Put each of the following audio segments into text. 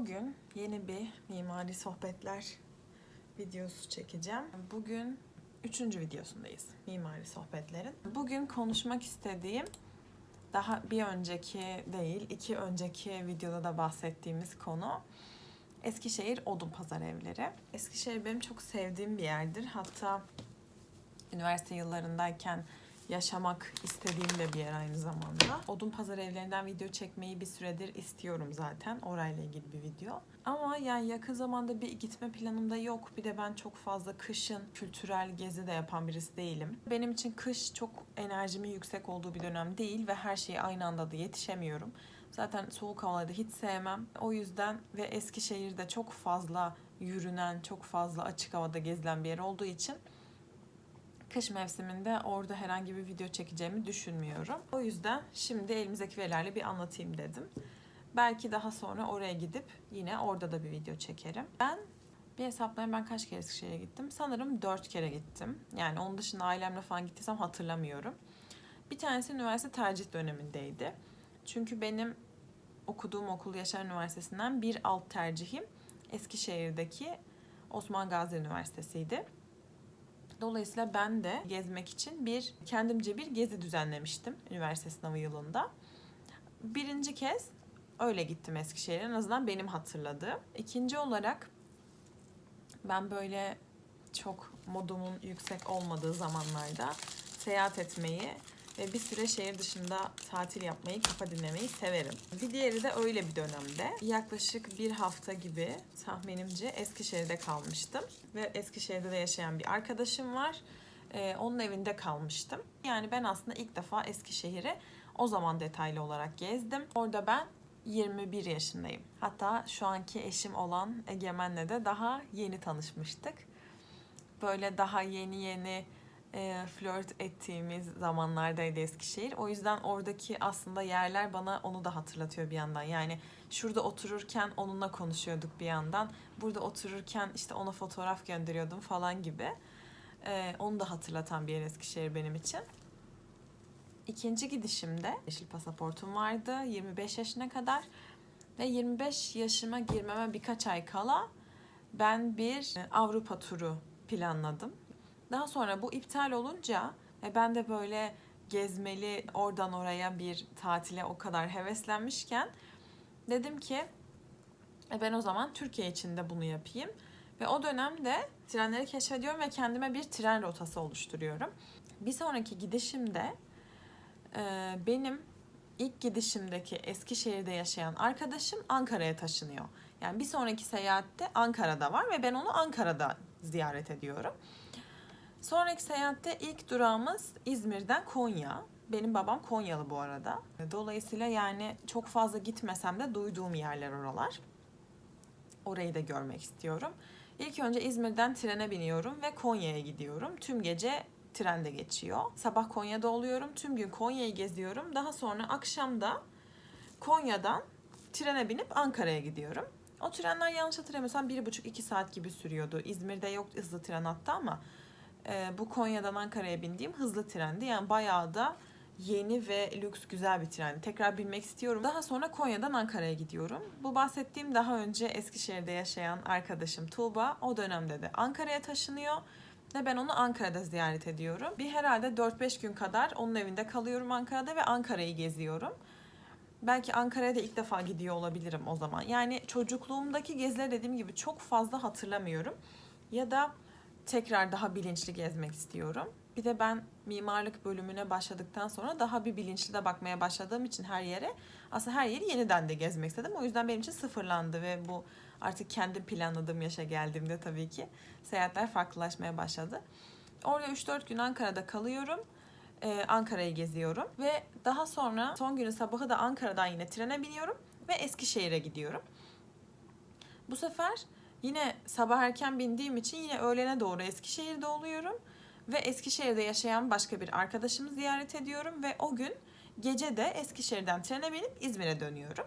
Bugün yeni bir mimari sohbetler videosu çekeceğim. Bugün üçüncü videosundayız mimari sohbetlerin. Bugün konuşmak istediğim daha bir önceki değil, iki önceki videoda da bahsettiğimiz konu Eskişehir Odunpazarı evleri. Eskişehir benim çok sevdiğim bir yerdir. Hatta üniversite yıllarındayken yaşamak istediğim de bir yer aynı zamanda. Odunpazarı evlerinden video çekmeyi bir süredir istiyorum zaten. Orayla ilgili bir video. Ama yani yakın zamanda bir gitme planım da yok. Bir de ben çok fazla kışın kültürel gezi de yapan birisi değilim. Benim için kış çok enerjimin yüksek olduğu bir dönem değil ve her şeye aynı anda da yetişemiyorum. Zaten soğuk havaları da hiç sevmem. O yüzden ve Eskişehir'de çok fazla yürünen, çok fazla açık havada gezilen bir yer olduğu için kış mevsiminde orada herhangi bir video çekeceğimi düşünmüyorum. O yüzden şimdi elimizdeki verilerle bir anlatayım dedim. Belki daha sonra oraya gidip yine orada da bir video çekerim. Ben bir hesaplayayım ben kaç kere Eskişehir'e gittim? Sanırım dört kere gittim. Yani onun dışında ailemle falan gittiysem hatırlamıyorum. Bir tanesi üniversite tercih dönemindeydi. Çünkü benim okuduğum okul Yaşar Üniversitesi'nden bir alt tercihim Eskişehir'deki Osman Gazi Üniversitesi'ydi. Dolayısıyla ben de gezmek için bir kendimce bir gezi düzenlemiştim üniversite sınavı yılında. Birinci kez öyle gittim Eskişehir'e en azından benim hatırladığım. İkinci olarak ben böyle çok modumun yüksek olmadığı zamanlarda seyahat etmeyi ve bir süre şehir dışında tatil yapmayı, kafa dinlemeyi severim. Bir diğeri de öyle bir dönemde. Yaklaşık bir hafta gibi tahminimce Eskişehir'de kalmıştım. Ve Eskişehir'de de yaşayan bir arkadaşım var. Ee, onun evinde kalmıştım. Yani ben aslında ilk defa Eskişehir'i o zaman detaylı olarak gezdim. Orada ben 21 yaşındayım. Hatta şu anki eşim olan Egemen'le de daha yeni tanışmıştık. Böyle daha yeni yeni e, flört ettiğimiz zamanlardaydı Eskişehir. O yüzden oradaki aslında yerler bana onu da hatırlatıyor bir yandan. Yani şurada otururken onunla konuşuyorduk bir yandan. Burada otururken işte ona fotoğraf gönderiyordum falan gibi. E, onu da hatırlatan bir yer Eskişehir benim için. İkinci gidişimde yeşil pasaportum vardı 25 yaşına kadar. Ve 25 yaşıma girmeme birkaç ay kala ben bir e, Avrupa turu planladım. Daha sonra bu iptal olunca ve ben de böyle gezmeli oradan oraya bir tatile o kadar heveslenmişken dedim ki e ben o zaman Türkiye içinde bunu yapayım. Ve o dönemde trenleri keşfediyorum ve kendime bir tren rotası oluşturuyorum. Bir sonraki gidişimde e, benim ilk gidişimdeki Eskişehir'de yaşayan arkadaşım Ankara'ya taşınıyor. Yani bir sonraki seyahatte Ankara'da var ve ben onu Ankara'da ziyaret ediyorum. Sonraki seyahatte ilk durağımız İzmir'den Konya. Benim babam Konyalı bu arada. Dolayısıyla yani çok fazla gitmesem de duyduğum yerler oralar. Orayı da görmek istiyorum. İlk önce İzmir'den trene biniyorum ve Konya'ya gidiyorum. Tüm gece trende geçiyor. Sabah Konya'da oluyorum. Tüm gün Konya'yı geziyorum. Daha sonra akşam da Konya'dan trene binip Ankara'ya gidiyorum. O trenler yanlış hatırlamıyorsam bir buçuk iki saat gibi sürüyordu. İzmir'de yok hızlı tren hatta ama e, bu Konya'dan Ankara'ya bindiğim hızlı trendi. Yani bayağı da yeni ve lüks güzel bir trendi. Tekrar binmek istiyorum. Daha sonra Konya'dan Ankara'ya gidiyorum. Bu bahsettiğim daha önce Eskişehir'de yaşayan arkadaşım Tuğba o dönemde de Ankara'ya taşınıyor. Ve ben onu Ankara'da ziyaret ediyorum. Bir herhalde 4-5 gün kadar onun evinde kalıyorum Ankara'da ve Ankara'yı geziyorum. Belki Ankara'ya da ilk defa gidiyor olabilirim o zaman. Yani çocukluğumdaki geziler dediğim gibi çok fazla hatırlamıyorum. Ya da tekrar daha bilinçli gezmek istiyorum. Bir de ben mimarlık bölümüne başladıktan sonra daha bir bilinçli de bakmaya başladığım için her yere aslında her yeri yeniden de gezmek istedim. O yüzden benim için sıfırlandı ve bu artık kendi planladığım yaşa geldiğimde tabii ki seyahatler farklılaşmaya başladı. Orada 3-4 gün Ankara'da kalıyorum. Ee, Ankara'yı geziyorum ve daha sonra son günü sabahı da Ankara'dan yine trene biniyorum ve Eskişehir'e gidiyorum. Bu sefer Yine sabah erken bindiğim için yine öğlene doğru Eskişehir'de oluyorum. Ve Eskişehir'de yaşayan başka bir arkadaşımı ziyaret ediyorum. Ve o gün gece de Eskişehir'den trene binip İzmir'e dönüyorum.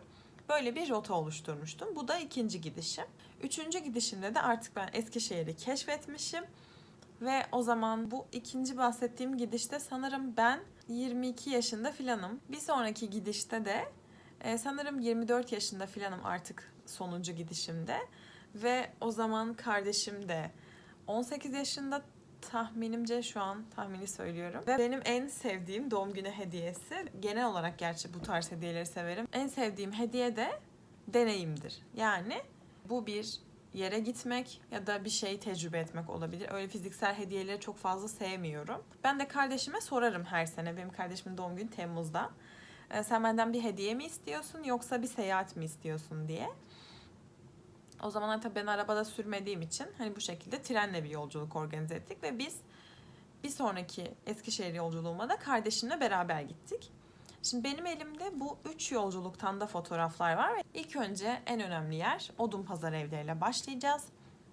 Böyle bir rota oluşturmuştum. Bu da ikinci gidişim. Üçüncü gidişimde de artık ben Eskişehir'i keşfetmişim. Ve o zaman bu ikinci bahsettiğim gidişte sanırım ben 22 yaşında filanım. Bir sonraki gidişte de Ee, sanırım 24 yaşında filanım artık sonuncu gidişimde. Ve o zaman kardeşim de 18 yaşında tahminimce şu an tahmini söylüyorum. Ve benim en sevdiğim doğum günü hediyesi, genel olarak gerçi bu tarz hediyeleri severim. En sevdiğim hediye de deneyimdir. Yani bu bir yere gitmek ya da bir şey tecrübe etmek olabilir. Öyle fiziksel hediyeleri çok fazla sevmiyorum. Ben de kardeşime sorarım her sene. Benim kardeşimin doğum günü Temmuz'da. Ee, sen benden bir hediye mi istiyorsun yoksa bir seyahat mi istiyorsun diye. O zamanlar tabii ben arabada sürmediğim için hani bu şekilde trenle bir yolculuk organize ettik ve biz bir sonraki Eskişehir yolculuğuma da kardeşimle beraber gittik. Şimdi benim elimde bu üç yolculuktan da fotoğraflar var. İlk önce en önemli yer Odun Pazar evleriyle başlayacağız.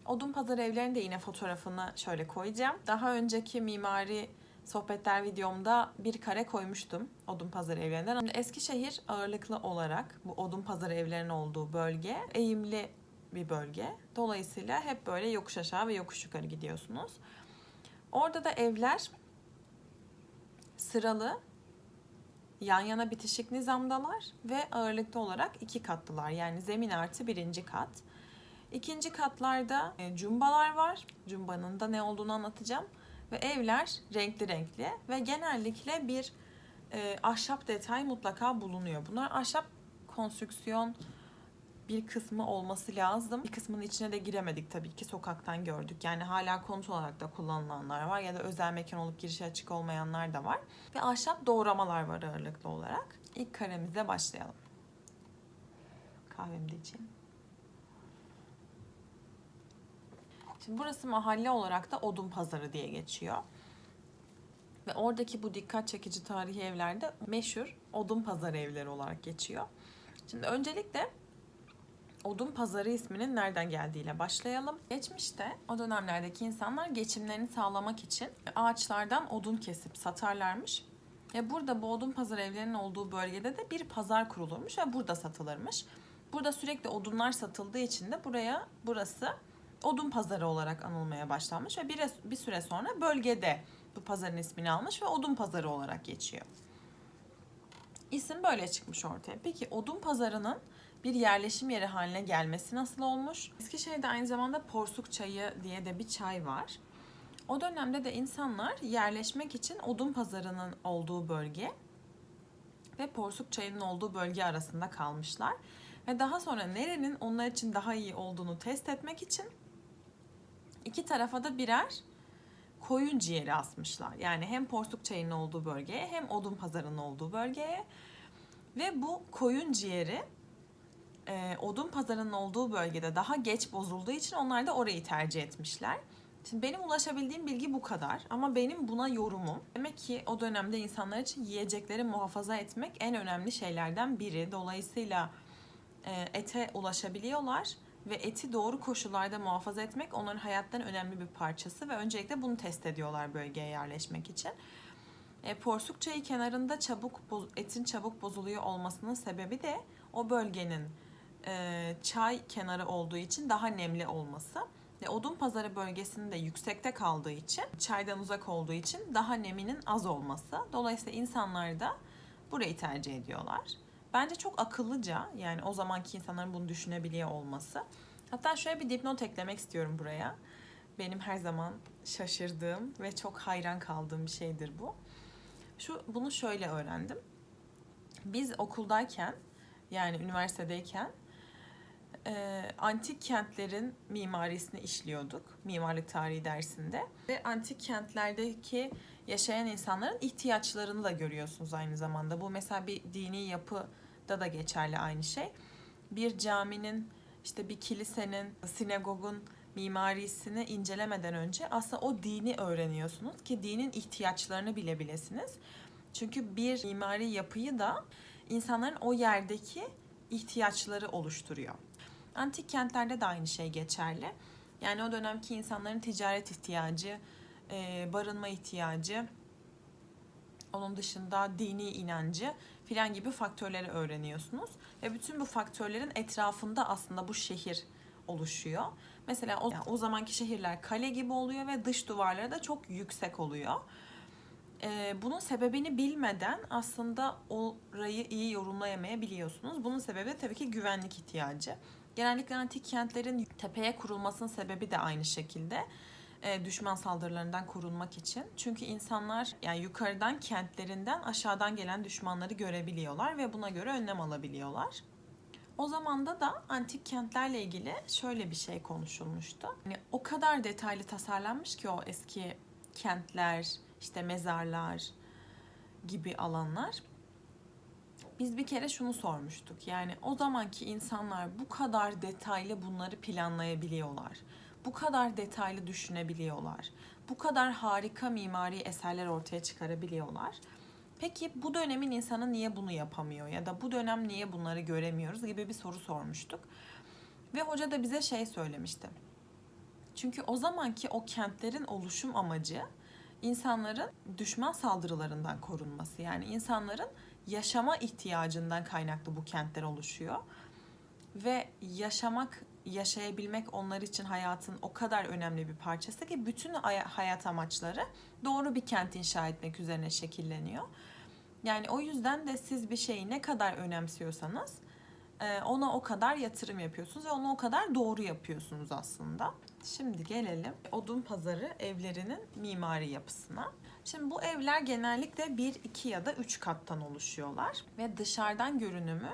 Odun Pazar evlerinin de yine fotoğrafını şöyle koyacağım. Daha önceki mimari sohbetler videomda bir kare koymuştum Odun Pazar evlerinden. Şimdi Eskişehir ağırlıklı olarak bu Odun Pazar evlerinin olduğu bölge eğimli bir bölge. Dolayısıyla hep böyle yokuş aşağı ve yokuş yukarı gidiyorsunuz. Orada da evler sıralı yan yana bitişik nizamdalar ve ağırlıklı olarak iki katlılar. Yani zemin artı birinci kat. İkinci katlarda e, cumbalar var. Cumbanın da ne olduğunu anlatacağım. Ve evler renkli renkli ve genellikle bir e, ahşap detay mutlaka bulunuyor. Bunlar ahşap konstrüksiyon bir kısmı olması lazım. Bir kısmının içine de giremedik tabii ki sokaktan gördük. Yani hala konut olarak da kullanılanlar var ya da özel mekan olup girişi açık olmayanlar da var. Ve ahşap doğramalar var ağırlıklı olarak. İlk karemize başlayalım. Kahvemi de içeyim. Şimdi burası mahalle olarak da Odun Pazarı diye geçiyor. Ve oradaki bu dikkat çekici tarihi evlerde meşhur Odun Pazarı evleri olarak geçiyor. Şimdi öncelikle Odun Pazarı isminin nereden geldiğiyle başlayalım. Geçmişte o dönemlerdeki insanlar geçimlerini sağlamak için ağaçlardan odun kesip satarlarmış. Ve burada bu odun pazar evlerinin olduğu bölgede de bir pazar kurulurmuş ve burada satılırmış. Burada sürekli odunlar satıldığı için de buraya burası odun pazarı olarak anılmaya başlanmış ve bir, bir süre sonra bölgede bu pazarın ismini almış ve odun pazarı olarak geçiyor. İsim böyle çıkmış ortaya. Peki odun pazarının bir yerleşim yeri haline gelmesi nasıl olmuş? Eskişehir'de aynı zamanda porsuk çayı diye de bir çay var. O dönemde de insanlar yerleşmek için odun pazarının olduğu bölge ve porsuk çayının olduğu bölge arasında kalmışlar. Ve daha sonra nerenin onlar için daha iyi olduğunu test etmek için iki tarafa da birer koyun ciğeri asmışlar. Yani hem porsuk çayının olduğu bölgeye hem odun pazarının olduğu bölgeye. Ve bu koyun ciğeri e, odun pazarının olduğu bölgede daha geç bozulduğu için onlar da orayı tercih etmişler. Şimdi benim ulaşabildiğim bilgi bu kadar ama benim buna yorumum. Demek ki o dönemde insanlar için yiyecekleri muhafaza etmek en önemli şeylerden biri. Dolayısıyla e, ete ulaşabiliyorlar ve eti doğru koşullarda muhafaza etmek onların hayattan önemli bir parçası ve öncelikle bunu test ediyorlar bölgeye yerleşmek için. E, porsuk çayı kenarında çabuk etin çabuk bozuluyor olmasının sebebi de o bölgenin e, çay kenarı olduğu için daha nemli olması. Ve odun pazarı bölgesinde yüksekte kaldığı için, çaydan uzak olduğu için daha neminin az olması. Dolayısıyla insanlar da burayı tercih ediyorlar. Bence çok akıllıca yani o zamanki insanların bunu düşünebiliyor olması. Hatta şöyle bir dipnot eklemek istiyorum buraya. Benim her zaman şaşırdığım ve çok hayran kaldığım bir şeydir bu. Şu bunu şöyle öğrendim. Biz okuldayken yani üniversitedeyken e, antik kentlerin mimarisini işliyorduk mimarlık tarihi dersinde ve antik kentlerdeki yaşayan insanların ihtiyaçlarını da görüyorsunuz aynı zamanda. Bu mesela bir dini yapıda da geçerli aynı şey. Bir caminin işte bir kilisenin, sinagogun mimarisini incelemeden önce aslında o dini öğreniyorsunuz ki dinin ihtiyaçlarını bilebilesiniz. Çünkü bir mimari yapıyı da insanların o yerdeki ihtiyaçları oluşturuyor. Antik kentlerde de aynı şey geçerli. Yani o dönemki insanların ticaret ihtiyacı, e, barınma ihtiyacı, onun dışında dini inancı filan gibi faktörleri öğreniyorsunuz. Ve bütün bu faktörlerin etrafında aslında bu şehir oluşuyor. Mesela o, yani o zamanki şehirler kale gibi oluyor ve dış duvarları da çok yüksek oluyor. e, bunun sebebini bilmeden aslında orayı iyi yorumlayamayabiliyorsunuz. Bunun sebebi de tabii ki güvenlik ihtiyacı. Genellikle antik kentlerin tepeye kurulmasının sebebi de aynı şekilde e, düşman saldırılarından korunmak için. Çünkü insanlar yani yukarıdan kentlerinden aşağıdan gelen düşmanları görebiliyorlar ve buna göre önlem alabiliyorlar. O zamanda da antik kentlerle ilgili şöyle bir şey konuşulmuştu. Yani o kadar detaylı tasarlanmış ki o eski kentler, işte mezarlar gibi alanlar. Biz bir kere şunu sormuştuk. Yani o zamanki insanlar bu kadar detaylı bunları planlayabiliyorlar. Bu kadar detaylı düşünebiliyorlar. Bu kadar harika mimari eserler ortaya çıkarabiliyorlar. Peki bu dönemin insanı niye bunu yapamıyor ya da bu dönem niye bunları göremiyoruz gibi bir soru sormuştuk. Ve hoca da bize şey söylemişti. Çünkü o zamanki o kentlerin oluşum amacı insanların düşman saldırılarından korunması. Yani insanların yaşama ihtiyacından kaynaklı bu kentler oluşuyor. Ve yaşamak, yaşayabilmek onlar için hayatın o kadar önemli bir parçası ki bütün hayat amaçları doğru bir kent inşa etmek üzerine şekilleniyor. Yani o yüzden de siz bir şeyi ne kadar önemsiyorsanız e, ona o kadar yatırım yapıyorsunuz ve onu o kadar doğru yapıyorsunuz aslında. Şimdi gelelim odun pazarı evlerinin mimari yapısına. Şimdi bu evler genellikle 1, 2 ya da 3 kattan oluşuyorlar ve dışarıdan görünümü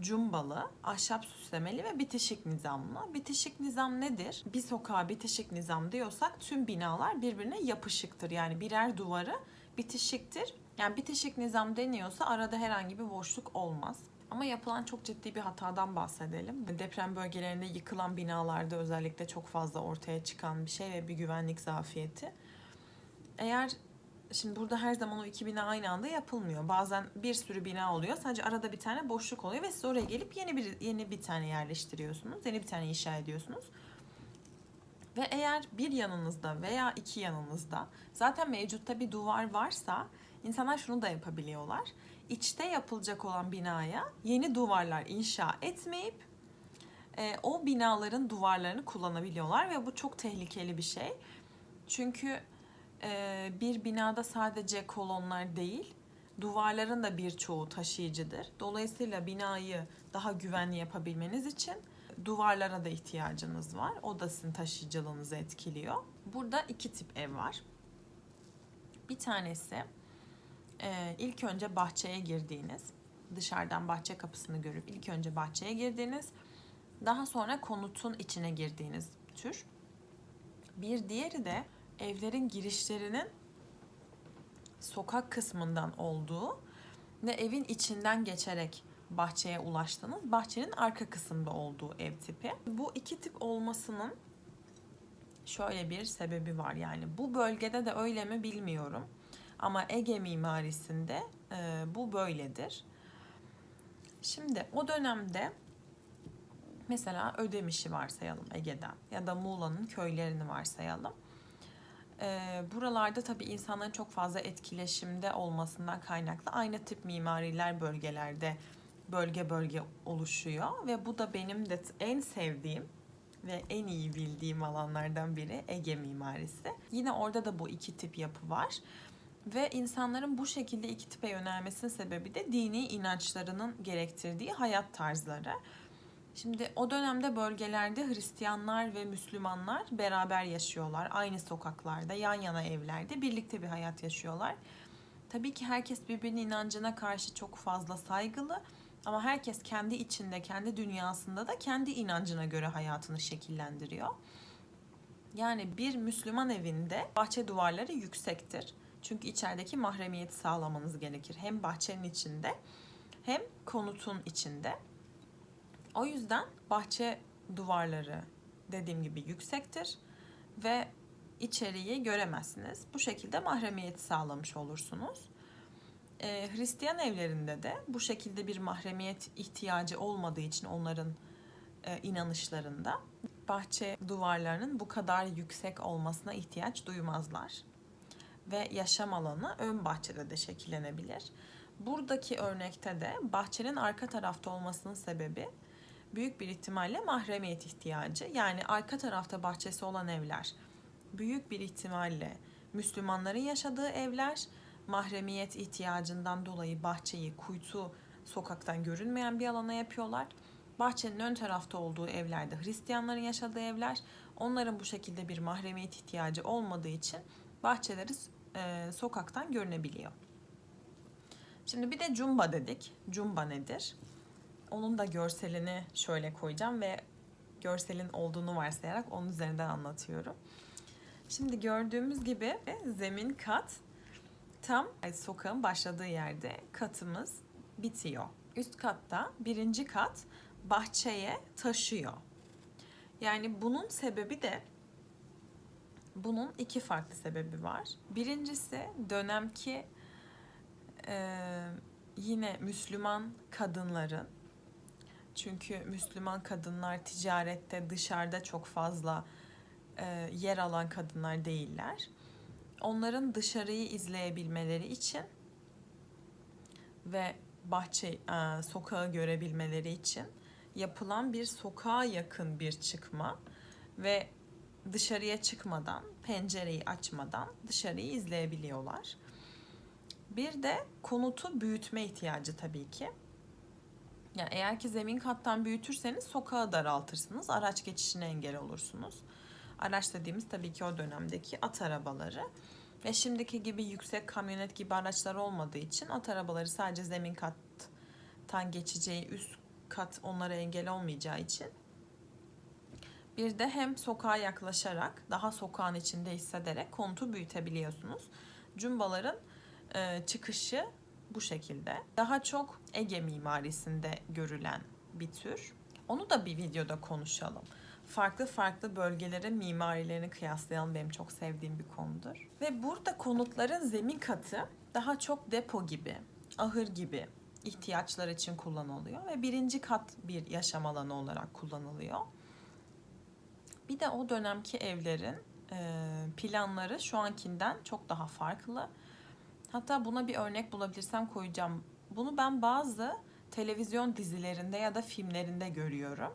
cumbalı, ahşap süslemeli ve bitişik nizamlı. Bitişik nizam nedir? Bir sokağa bitişik nizam diyorsak tüm binalar birbirine yapışıktır. Yani birer duvarı bitişiktir. Yani bitişik nizam deniyorsa arada herhangi bir boşluk olmaz. Ama yapılan çok ciddi bir hatadan bahsedelim. Deprem bölgelerinde yıkılan binalarda özellikle çok fazla ortaya çıkan bir şey ve bir güvenlik zafiyeti. Eğer Şimdi burada her zaman o iki bina aynı anda yapılmıyor. Bazen bir sürü bina oluyor. Sadece arada bir tane boşluk oluyor ve siz oraya gelip yeni bir yeni bir tane yerleştiriyorsunuz. Yeni bir tane inşa ediyorsunuz. Ve eğer bir yanınızda veya iki yanınızda zaten mevcutta bir duvar varsa insanlar şunu da yapabiliyorlar. İçte yapılacak olan binaya yeni duvarlar inşa etmeyip e, o binaların duvarlarını kullanabiliyorlar ve bu çok tehlikeli bir şey. Çünkü e, bir binada sadece kolonlar değil, duvarların da birçoğu taşıyıcıdır. Dolayısıyla binayı daha güvenli yapabilmeniz için duvarlara da ihtiyacınız var. O da sizin taşıyıcılığınızı etkiliyor. Burada iki tip ev var. Bir tanesi e, ilk önce bahçeye girdiğiniz, dışarıdan bahçe kapısını görüp ilk önce bahçeye girdiğiniz, daha sonra konutun içine girdiğiniz tür. Bir diğeri de evlerin girişlerinin sokak kısmından olduğu ve evin içinden geçerek bahçeye ulaştığınız bahçenin arka kısmında olduğu ev tipi. Bu iki tip olmasının şöyle bir sebebi var yani bu bölgede de öyle mi bilmiyorum. Ama Ege mimarisinde e, bu böyledir. Şimdi o dönemde mesela Ödemiş'i varsayalım Ege'den ya da Muğla'nın köylerini varsayalım. E, buralarda tabii insanların çok fazla etkileşimde olmasından kaynaklı aynı tip mimariler bölgelerde bölge bölge oluşuyor ve bu da benim de en sevdiğim ve en iyi bildiğim alanlardan biri Ege mimarisi. Yine orada da bu iki tip yapı var. Ve insanların bu şekilde iki tipe yönelmesinin sebebi de dini inançlarının gerektirdiği hayat tarzları. Şimdi o dönemde bölgelerde Hristiyanlar ve Müslümanlar beraber yaşıyorlar. Aynı sokaklarda, yan yana evlerde birlikte bir hayat yaşıyorlar. Tabii ki herkes birbirinin inancına karşı çok fazla saygılı ama herkes kendi içinde, kendi dünyasında da kendi inancına göre hayatını şekillendiriyor. Yani bir Müslüman evinde bahçe duvarları yüksektir. Çünkü içerideki mahremiyeti sağlamanız gerekir. Hem bahçenin içinde hem konutun içinde. O yüzden bahçe duvarları dediğim gibi yüksektir ve içeriği göremezsiniz. Bu şekilde mahremiyeti sağlamış olursunuz. Ee, Hristiyan evlerinde de bu şekilde bir mahremiyet ihtiyacı olmadığı için onların e, inanışlarında bahçe duvarlarının bu kadar yüksek olmasına ihtiyaç duymazlar ve yaşam alanı ön bahçede de şekillenebilir. Buradaki örnekte de bahçenin arka tarafta olmasının sebebi büyük bir ihtimalle mahremiyet ihtiyacı. Yani arka tarafta bahçesi olan evler büyük bir ihtimalle Müslümanların yaşadığı evler mahremiyet ihtiyacından dolayı bahçeyi kuytu sokaktan görünmeyen bir alana yapıyorlar. Bahçenin ön tarafta olduğu evlerde Hristiyanların yaşadığı evler. Onların bu şekilde bir mahremiyet ihtiyacı olmadığı için bahçeleri e, sokaktan görünebiliyor. Şimdi bir de cumba dedik. Cumba nedir? Onun da görselini şöyle koyacağım ve görselin olduğunu varsayarak onun üzerinden anlatıyorum. Şimdi gördüğümüz gibi zemin kat tam sokağın başladığı yerde katımız bitiyor. Üst katta birinci kat bahçeye taşıyor. Yani bunun sebebi de bunun iki farklı sebebi var. Birincisi dönemki e, yine Müslüman kadınların çünkü Müslüman kadınlar ticarette dışarıda çok fazla e, yer alan kadınlar değiller. Onların dışarıyı izleyebilmeleri için ve bahçe e, sokağı görebilmeleri için yapılan bir sokağa yakın bir çıkma ve dışarıya çıkmadan, pencereyi açmadan dışarıyı izleyebiliyorlar. Bir de konutu büyütme ihtiyacı tabii ki. Yani eğer ki zemin kattan büyütürseniz sokağı daraltırsınız, araç geçişine engel olursunuz. Araç dediğimiz tabii ki o dönemdeki at arabaları. Ve şimdiki gibi yüksek kamyonet gibi araçlar olmadığı için at arabaları sadece zemin kattan geçeceği üst kat onlara engel olmayacağı için bir de hem sokağa yaklaşarak daha sokağın içinde hissederek konutu büyütebiliyorsunuz. Cumbaların çıkışı bu şekilde. Daha çok Ege mimarisinde görülen bir tür. Onu da bir videoda konuşalım. Farklı farklı bölgelerin mimarilerini kıyaslayalım benim çok sevdiğim bir konudur. Ve burada konutların zemin katı daha çok depo gibi, ahır gibi ihtiyaçlar için kullanılıyor ve birinci kat bir yaşam alanı olarak kullanılıyor. Bir de o dönemki evlerin planları şu ankinden çok daha farklı. Hatta buna bir örnek bulabilirsem koyacağım. Bunu ben bazı televizyon dizilerinde ya da filmlerinde görüyorum.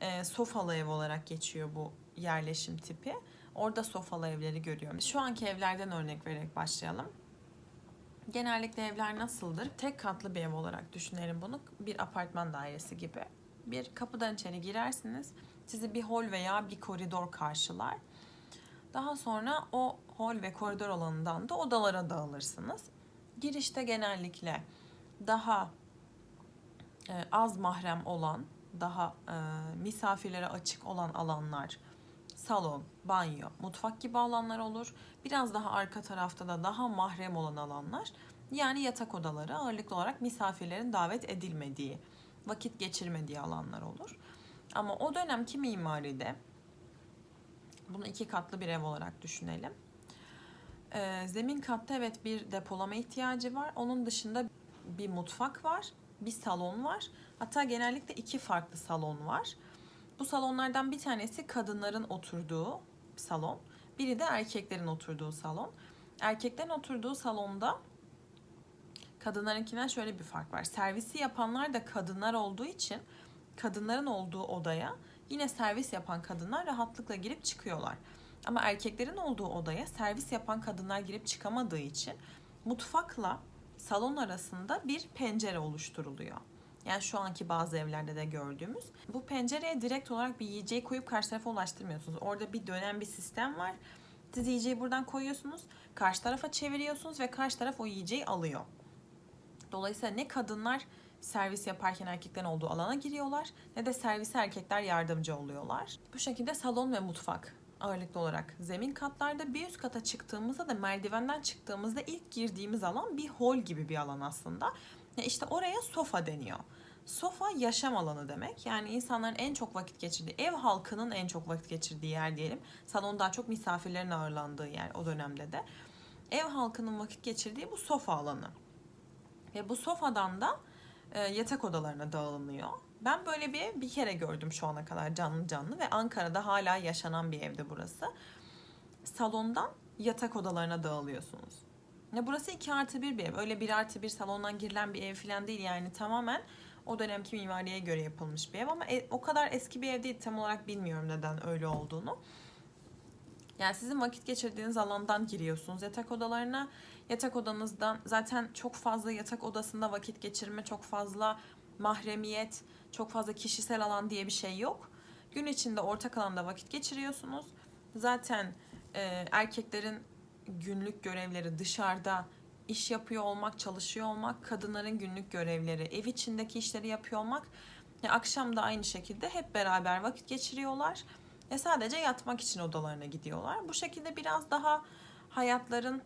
E, sofalı ev olarak geçiyor bu yerleşim tipi. Orada sofalı evleri görüyorum. Şu anki evlerden örnek vererek başlayalım. Genellikle evler nasıldır? Tek katlı bir ev olarak düşünelim bunu. Bir apartman dairesi gibi. Bir kapıdan içeri girersiniz. Sizi bir hol veya bir koridor karşılar. Daha sonra o hol ve koridor alanından da odalara dağılırsınız. Girişte genellikle daha e, az mahrem olan, daha e, misafirlere açık olan alanlar, salon, banyo, mutfak gibi alanlar olur. Biraz daha arka tarafta da daha mahrem olan alanlar, yani yatak odaları ağırlıklı olarak misafirlerin davet edilmediği, vakit geçirmediği alanlar olur. Ama o dönemki mimaride bunu iki katlı bir ev olarak düşünelim. Ee, zemin katta evet bir depolama ihtiyacı var. Onun dışında bir mutfak var, bir salon var. Hatta genellikle iki farklı salon var. Bu salonlardan bir tanesi kadınların oturduğu salon. Biri de erkeklerin oturduğu salon. Erkeklerin oturduğu salonda kadınlarınkinden şöyle bir fark var. Servisi yapanlar da kadınlar olduğu için kadınların olduğu odaya yine servis yapan kadınlar rahatlıkla girip çıkıyorlar. Ama erkeklerin olduğu odaya servis yapan kadınlar girip çıkamadığı için mutfakla salon arasında bir pencere oluşturuluyor. Yani şu anki bazı evlerde de gördüğümüz. Bu pencereye direkt olarak bir yiyeceği koyup karşı tarafa ulaştırmıyorsunuz. Orada bir dönen bir sistem var. Siz yiyeceği buradan koyuyorsunuz. Karşı tarafa çeviriyorsunuz ve karşı taraf o yiyeceği alıyor. Dolayısıyla ne kadınlar servis yaparken erkeklerin olduğu alana giriyorlar ne de servise erkekler yardımcı oluyorlar. Bu şekilde salon ve mutfak ağırlıklı olarak zemin katlarda bir üst kata çıktığımızda da merdivenden çıktığımızda ilk girdiğimiz alan bir hol gibi bir alan aslında. İşte oraya sofa deniyor. Sofa yaşam alanı demek. Yani insanların en çok vakit geçirdiği, ev halkının en çok vakit geçirdiği yer diyelim. Salon daha çok misafirlerin ağırlandığı yer o dönemde de. Ev halkının vakit geçirdiği bu sofa alanı. Ve bu sofadan da yatak odalarına dağılınıyor. Ben böyle bir bir kere gördüm şu ana kadar canlı canlı ve Ankara'da hala yaşanan bir evde burası. Salondan yatak odalarına dağılıyorsunuz. Ya burası 2 artı 1 bir ev. Öyle 1 artı 1 salondan girilen bir ev falan değil yani tamamen o dönemki mimariye göre yapılmış bir ev ama e, o kadar eski bir ev değil tam olarak bilmiyorum neden öyle olduğunu. Yani sizin vakit geçirdiğiniz alandan giriyorsunuz yatak odalarına. yatak odanızdan zaten çok fazla yatak odasında vakit geçirme, çok fazla mahremiyet, çok fazla kişisel alan diye bir şey yok. Gün içinde ortak alanda vakit geçiriyorsunuz. Zaten e, erkeklerin günlük görevleri dışarıda iş yapıyor olmak, çalışıyor olmak, kadınların günlük görevleri, ev içindeki işleri yapıyor olmak. Ya akşam da aynı şekilde hep beraber vakit geçiriyorlar. Ve sadece yatmak için odalarına gidiyorlar. Bu şekilde biraz daha hayatların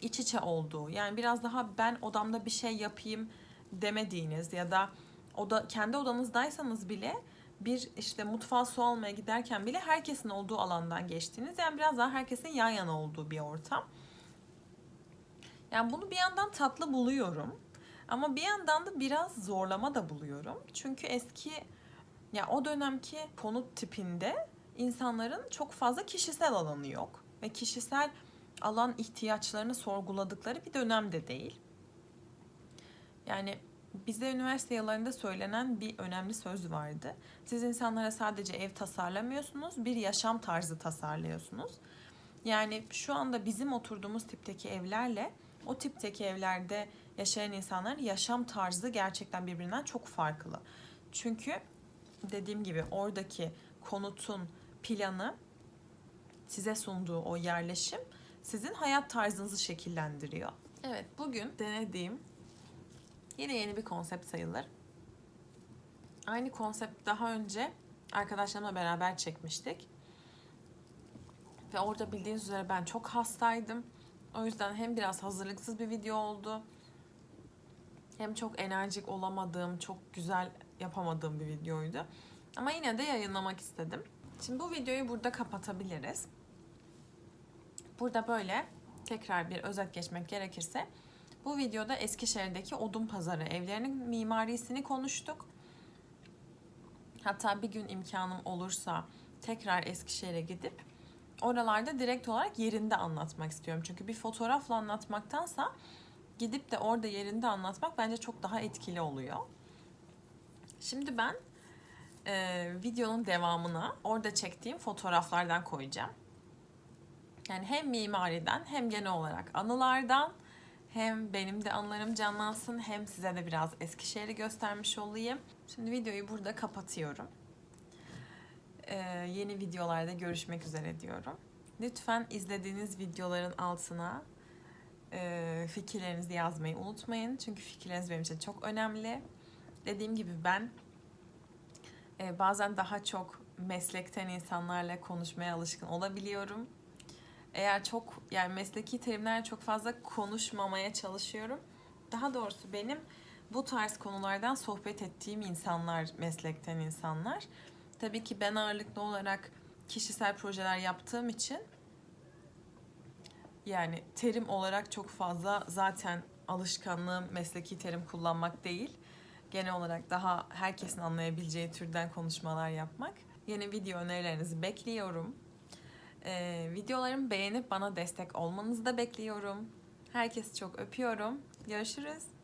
iç içe olduğu, yani biraz daha ben odamda bir şey yapayım demediğiniz ya da oda kendi odanızdaysanız bile bir işte mutfağa su almaya giderken bile herkesin olduğu alandan geçtiğiniz yani biraz daha herkesin yan yana olduğu bir ortam. Yani bunu bir yandan tatlı buluyorum. Ama bir yandan da biraz zorlama da buluyorum. Çünkü eski ya o dönemki konut tipinde insanların çok fazla kişisel alanı yok ve kişisel alan ihtiyaçlarını sorguladıkları bir dönemde değil. Yani bize üniversite yıllarında söylenen bir önemli söz vardı. Siz insanlara sadece ev tasarlamıyorsunuz, bir yaşam tarzı tasarlıyorsunuz. Yani şu anda bizim oturduğumuz tipteki evlerle o tipteki evlerde yaşayan insanların yaşam tarzı gerçekten birbirinden çok farklı. Çünkü dediğim gibi oradaki konutun planı size sunduğu o yerleşim sizin hayat tarzınızı şekillendiriyor. Evet, bugün denediğim yine yeni bir konsept sayılır. Aynı konsept daha önce arkadaşlarımla beraber çekmiştik. Ve orada bildiğiniz üzere ben çok hastaydım. O yüzden hem biraz hazırlıksız bir video oldu. Hem çok enerjik olamadığım, çok güzel yapamadığım bir videoydu. Ama yine de yayınlamak istedim. Şimdi bu videoyu burada kapatabiliriz. Burada böyle tekrar bir özet geçmek gerekirse bu videoda Eskişehir'deki odun pazarı evlerinin mimarisini konuştuk. Hatta bir gün imkanım olursa tekrar Eskişehir'e gidip oralarda direkt olarak yerinde anlatmak istiyorum. Çünkü bir fotoğrafla anlatmaktansa gidip de orada yerinde anlatmak bence çok daha etkili oluyor. Şimdi ben e, videonun devamına orada çektiğim fotoğraflardan koyacağım. Yani hem mimariden hem genel olarak anılardan hem benim de anılarım canlansın hem size de biraz Eskişehir'i göstermiş olayım. Şimdi videoyu burada kapatıyorum. Ee, yeni videolarda görüşmek üzere diyorum. Lütfen izlediğiniz videoların altına e, fikirlerinizi yazmayı unutmayın. Çünkü fikirleriniz benim için çok önemli. Dediğim gibi ben e, bazen daha çok meslekten insanlarla konuşmaya alışkın olabiliyorum. Eğer çok yani mesleki terimlerle çok fazla konuşmamaya çalışıyorum. Daha doğrusu benim bu tarz konulardan sohbet ettiğim insanlar, meslekten insanlar. Tabii ki ben ağırlıklı olarak kişisel projeler yaptığım için yani terim olarak çok fazla zaten alışkanlığım mesleki terim kullanmak değil. Genel olarak daha herkesin anlayabileceği türden konuşmalar yapmak. Yeni video önerilerinizi bekliyorum. Ee, videolarımı beğenip bana destek olmanızı da bekliyorum. Herkesi çok öpüyorum. Görüşürüz.